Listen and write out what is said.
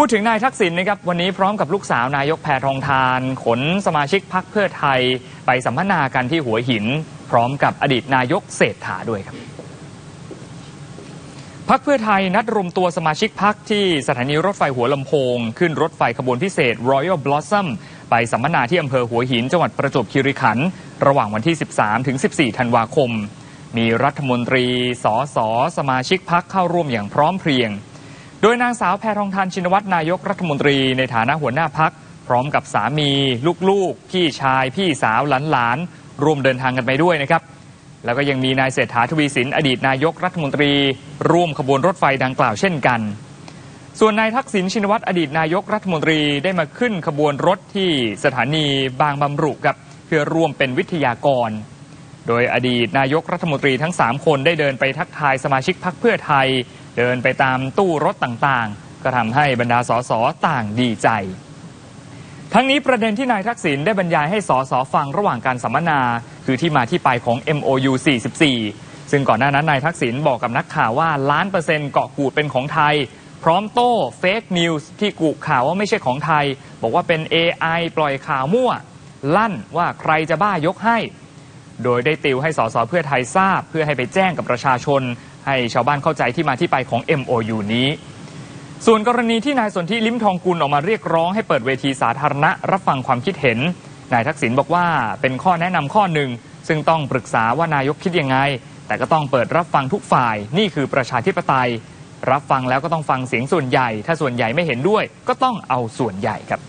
พูดถึงนายทักษิณนะครับวันนี้พร้อมกับลูกสาวนายกแพทองทาน ขนสมาชิกพักเพื่อไทย ไปสัมมนากันที่หัวหิน พร้อมกับอดีตนายกเศรษฐาด้วยครับพักเพื่อไทยนัดรวมตัวสมาชิกพักที่สถานีรถไฟหัวลำโพง ขึ้นรถไฟขบวนพิเศษ Royal Blossom ไปสัมมนาที่อำเภอหัวหินจังหวัดประจวบคีรีขันธ์ระหว่างวันที่ 13 ถึง 14 ธันวาคม มีรัฐมนตรีสสสมาชิกพักเข้าร่วมอย่างพร้อมเพรียง ดยนางสาวแพทองทานชินวัตรนายกรัฐมนตรีในฐานะหัวหน้าพัก พร้อมกับสามี ลูกๆ พี่ชาย พี่สาวหลานๆร่วมเดินทางกันไปด้วยนะครับ แล้วก็ยังมีนายเศรษฐาทวีสินอดีตนายกรัฐมนตรี ร่วมขบวนรถไฟดังกล่าวเช่นกัน ส่วนนายทักษิณชินวัตรอดีตนายกรัฐมนตรีได้มาขึ้นขบวนรถที่สถานีบางบำรุครับเพื่อร่วมเป็นวิทยากร โดยอดีตนายกรัฐมนตรีทั้ง 3 คนได้เดินไปทักทายสมาชิกพักเพื่อไทย เดินไปตามตู้รถต่างๆ ก็ทำให้บรรดาสสต่างดีใจ ทั้งนี้ประเด็นที่นายทักษิณได้บรรยายให้สสฟังระหว่างการสัมมนา คือที่มาที่ไปของ MOU 44 ซึ่งก่อนหน้านั้นนายทักษิณบอกกับนักข่าวว่าล้านเปอร์เซ็นต์เกาะกูดเป็นของไทยพร้อมโต้เฟกนิวส์ที่กุข่าวว่าไม่ใช่ของไทย บอกว่าเป็น AI ปล่อยข่าวมั่ว ลั่นว่าใครจะบ้ายกให้ โดยได้ติวให้สสเพื่อไทยทราบ เพื่อให้ไปแจ้งกับประชาชน ให้ชาวบ้านเข้าใจที่มาที่ไปของ MOU นี้ ส่วนกรณีที่นายสนธิลิ้มทองกุลออกมาเรียกร้องให้เปิดเวทีสาธารณะรับฟังความคิดเห็น นายทักษิณบอกว่าเป็นข้อแนะนำข้อหนึ่ง ซึ่งต้องปรึกษาว่านายกคิดยังไง แต่ก็ต้องเปิดรับฟังทุกฝ่าย นี่คือประชาธิปไตย รับฟังแล้วก็ต้องฟังเสียงส่วนใหญ่ ถ้าส่วนใหญ่ไม่เห็นด้วย ก็ต้องเอาส่วนใหญ่ครับ